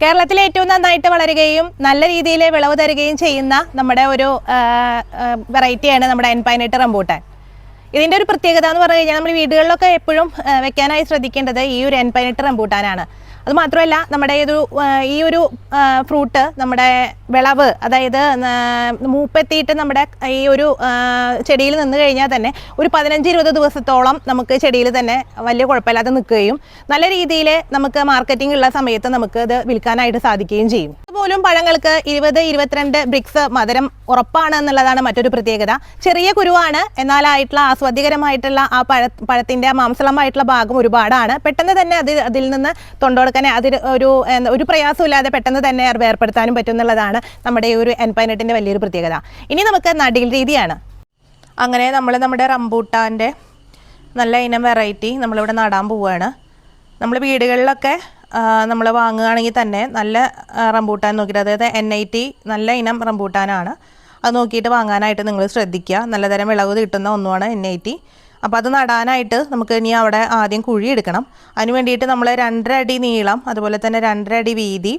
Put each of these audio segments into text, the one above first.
കേരളത്തിൽ ഏറ്റവും നന്നായിട്ട് വളരുകയും നല്ല രീതിയിൽ വിളവ് തരികയും ചെയ്യുന്ന നമ്മുടെ ഒരു വെറൈറ്റിയാണ് നമ്മുടെ എൻപൈനട്ട് റംബൂട്ടാൻ. ഇതിന്റെ ഒരു പ്രത്യേകത എന്ന് പറഞ്ഞു കഴിഞ്ഞാൽ നമ്മൾ വീടുകളിലൊക്കെ എപ്പോഴും വെക്കാനായി ശ്രദ്ധിക്കേണ്ടത് ഈ ഒരു എൻപൈനട്ട് റംബൂട്ടാനാണ്. അത് മാത്രമല്ല നമ്മുടെ ഒരു ഈ ഒരു ഫ്രൂട്ട് നമ്മുടെ വിളവ് അതായത് മൂപ്പെത്തിയിട്ട് നമ്മുടെ ഈ ഒരു ചെടിയിൽ നിന്ന് കഴിഞ്ഞാൽ തന്നെ ഒരു പതിനഞ്ച് ഇരുപത് ദിവസത്തോളം നമുക്ക് ചെടിയിൽ തന്നെ വലിയ കുഴപ്പമില്ലാതെ നിൽക്കുകയും നല്ല രീതിയിൽ നമുക്ക് മാർക്കറ്റിംഗ് ഉള്ള സമയത്ത് നമുക്ക് ഇത് വിൽക്കാനായിട്ട് സാധിക്കുകയും ചെയ്യും. അതുപോലും പഴങ്ങൾക്ക് ഇരുപത് ഇരുപത്തിരണ്ട് ബ്രിക്സ് മധുരം ഉറപ്പാണ് എന്നുള്ളതാണ് മറ്റൊരു പ്രത്യേകത. ചെറിയ കുരുവാണ് എന്നാലായിട്ടുള്ള ആസ്വാദ്യകരമായിട്ടുള്ള ആ പഴ പഴത്തിന്റെ മാംസളമായിട്ടുള്ള ഭാഗം ഒരുപാടാണ്. പെട്ടെന്ന് തന്നെ അത് അതിൽ നിന്ന് തൊണ്ടോടുക്കാൻ അതിൽ ഒരു ഒരു പ്രയാസമില്ലാതെ പെട്ടെന്ന് തന്നെ വേർപ്പെടുത്താനും പറ്റും എന്നുള്ളതാണ് നമ്മുടെ ഈ ഒരു എൻപൈനറ്റിന്റെ വലിയൊരു പ്രത്യേകത. ഇനി നമുക്ക് നടീൽ രീതിയാണ്. അങ്ങനെ നമ്മൾ നമ്മുടെ റംബൂട്ടാന്റെ നല്ല ഇനം വെറൈറ്റി നമ്മളിവിടെ നടാൻ പോവുകയാണ്. നമ്മൾ വീടുകളിലൊക്കെ നമ്മൾ വാങ്ങുകയാണെങ്കിൽ തന്നെ നല്ല ആ, റംബൂട്ടാൻ നോക്കിയിട്ട് അതായത് എൻ ഐ ടി നല്ല ഇനം റംബൂട്ടാനാണ്. അത് നോക്കിയിട്ട് വാങ്ങാനായിട്ട് നിങ്ങൾ ശ്രദ്ധിക്കുക. നല്ലതരം വിളവ് കിട്ടുന്ന ഒന്നുമാണ് എൻ ഐ ടി അപ്പോൾ അത് നടാനായിട്ട് നമുക്ക് ഇനി അവിടെ ആദ്യം കുഴി എടുക്കണം അതിന് വേണ്ടിയിട്ട് നമ്മൾ രണ്ടര അടി നീളം അതുപോലെ തന്നെ രണ്ടര അടി വീതി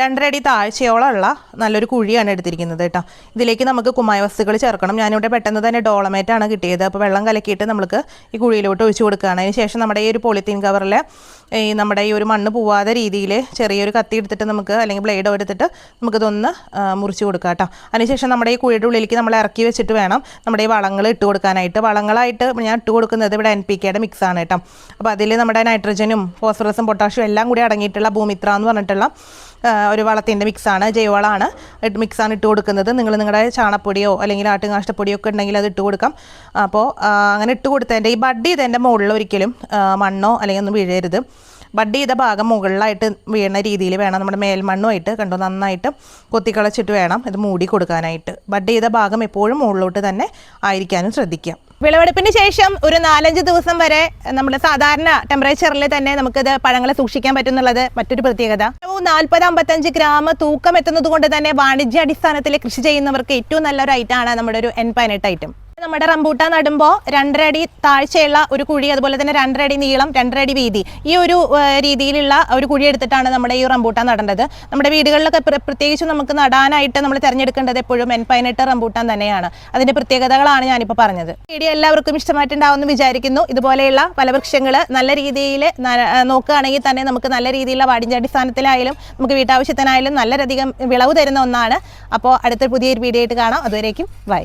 രണ്ടര അടി താഴ്ചയോളമുള്ള നല്ലൊരു കുഴിയാണ് എടുത്തിരിക്കുന്നത് കേട്ടോ. ഇതിലേക്ക് നമുക്ക് കുമ്മായ വസ്തുക്കൾ ചേർക്കണം. ഞാനിവിടെ പെട്ടെന്ന് തന്നെ ഡോളമേറ്റാണ് കിട്ടിയത്. അപ്പോൾ വെള്ളം കലക്കിയിട്ട് നമുക്ക് ഈ കുഴിയിലോട്ട് ഒഴിച്ചു കൊടുക്കുകയാണ്. അതിന് ശേഷം നമ്മുടെ ഈ ഒരു പോളിത്തീൻ കവറിൽ ഈ നമ്മുടെ ഈ ഒരു മണ്ണ് പോവാതെ രീതിയിൽ ചെറിയൊരു കത്തി എടുത്തിട്ട് നമുക്ക് അല്ലെങ്കിൽ ബ്ലേഡോ എടുത്തിട്ട് നമുക്കിതൊന്ന് മുറിച്ച് കൊടുക്കാം കേട്ടോ. അതിനുശേഷം നമ്മുടെ ഈ കുഴിയുടെ ഉള്ളിലേക്ക് നമ്മൾ ഇറക്കി വെച്ചിട്ട് വേണം നമ്മുടെ ഈ വളങ്ങൾ ഇട്ട് കൊടുക്കാനായിട്ട്. വളങ്ങളായിട്ട് ഞാൻ ഇട്ട് കൊടുക്കുന്നത് ഇവിടെ എൻ പി കെയുടെ മിക്സാണ് കേട്ടോ. അപ്പോൾ അതിൽ നമ്മുടെ നൈട്രജനും ഫോസ്ഫറസും പൊട്ടാഷ്യം എല്ലാം കൂടി അടങ്ങിയിട്ടുള്ള ഭൂമിത്ര എന്ന് പറഞ്ഞിട്ടുള്ള ഒരു വളത്തിന്റെ മിക്സാണ് ജൈവവളമാണ്. മിക്സാണ് ഇട്ട് കൊടുക്കുന്നത്. നിങ്ങൾ നിങ്ങളുടെ ചാണപ്പൊടിയോ അല്ലെങ്കിൽ ആട്ടുകാഷ്ടപ്പൊടിയോ ഒക്കെ ഉണ്ടെങ്കിൽ അത് ഇട്ട് കൊടുക്കാം. അപ്പോൾ അങ്ങനെ ഇട്ട് കൊടുത്തതിന്റെ ഈ ബഡ് ചെയ്തതിന്റെ മുകളിൽ ഒരിക്കലും മണ്ണോ അല്ലെങ്കിൽ ഒന്നും വീഴരുത്. ബഡ് ചെയ്ത ഭാഗം മുകളിലായിട്ട് വീണ രീതിയിൽ വേണം. നമ്മുടെ മേൽമണ്ണുമായിട്ട് കണ്ടോ നന്നായിട്ട് കൊത്തിക്കളച്ചിട്ട് വേണം ഇത് മൂടി കൊടുക്കാനായിട്ട്. ബഡ് ചെയ്ത ഭാഗം എപ്പോഴും മുകളിലോട്ട് തന്നെ ആയിരിക്കാനും ശ്രദ്ധിക്കാം വിളവെടുപ്പിന് ശേഷം ഒരു നാലഞ്ച് ദിവസം വരെ നമ്മൾ സാധാരണ ടെമ്പറേച്ചറിൽ തന്നെ നമുക്കിത് പഴങ്ങളെ സൂക്ഷിക്കാൻ പറ്റുന്നുള്ളത് മറ്റൊരു പ്രത്യേകത. നാൽപ്പത് അമ്പത്തഞ്ച് ഗ്രാം തൂക്കം എത്തുന്നത് കൊണ്ട് തന്നെ വാണിജ്യ അടിസ്ഥാനത്തിൽ കൃഷി ചെയ്യുന്നവർക്ക് ഏറ്റവും നല്ലൊരു ഐറ്റമാണ് നമ്മുടെ ഒരു എൻ പൈനട്ട് ഐറ്റം നമ്മുടെ റംബൂട്ടാൻ നടുമ്പോൾ രണ്ടര അടി താഴ്ചയുള്ള ഒരു കുഴി അതുപോലെ തന്നെ രണ്ടര അടി നീളം രണ്ടര അടി വീതി ഈ ഒരു രീതിയിലുള്ള ഒരു കുഴി എടുത്തിട്ടാണ് നമ്മുടെ ഈ റംബൂട്ടാൻ നടേണ്ടത്. നമ്മുടെ വീടുകളിലൊക്കെ പ്രത്യേകിച്ച് നമുക്ക് നടാനായിട്ട് നമ്മൾ തിരഞ്ഞെടുക്കേണ്ടത് എപ്പോഴും എൻ പൈനട്ട് റംബൂട്ടാൻ തന്നെയാണ്. അതിന്റെ പ്രത്യേകതകളാണ് ഞാനിപ്പോൾ പറഞ്ഞത്. വീഡിയോ എല്ലാവർക്കും ഇഷ്ടമായിട്ടുണ്ടാവുമെന്ന് വിചാരിക്കുന്നു. ഇതുപോലെയുള്ള പല വൃക്ഷങ്ങൾ നല്ല രീതിയിൽ നോക്കുകയാണെങ്കിൽ തന്നെ നമുക്ക് നല്ല രീതിയിലുള്ള വാണിജ്യാടിസ്ഥാനത്തിലായാലും നമുക്ക് വീട്ടാവശ്യത്തിനായാലും നല്ലരധികം വിളവ് തരുന്ന ഒന്നാണ്. അപ്പോൾ അടുത്ത പുതിയൊരു വീഡിയോ ആയിട്ട് കാണാം. അതുവരേക്കും ബൈ.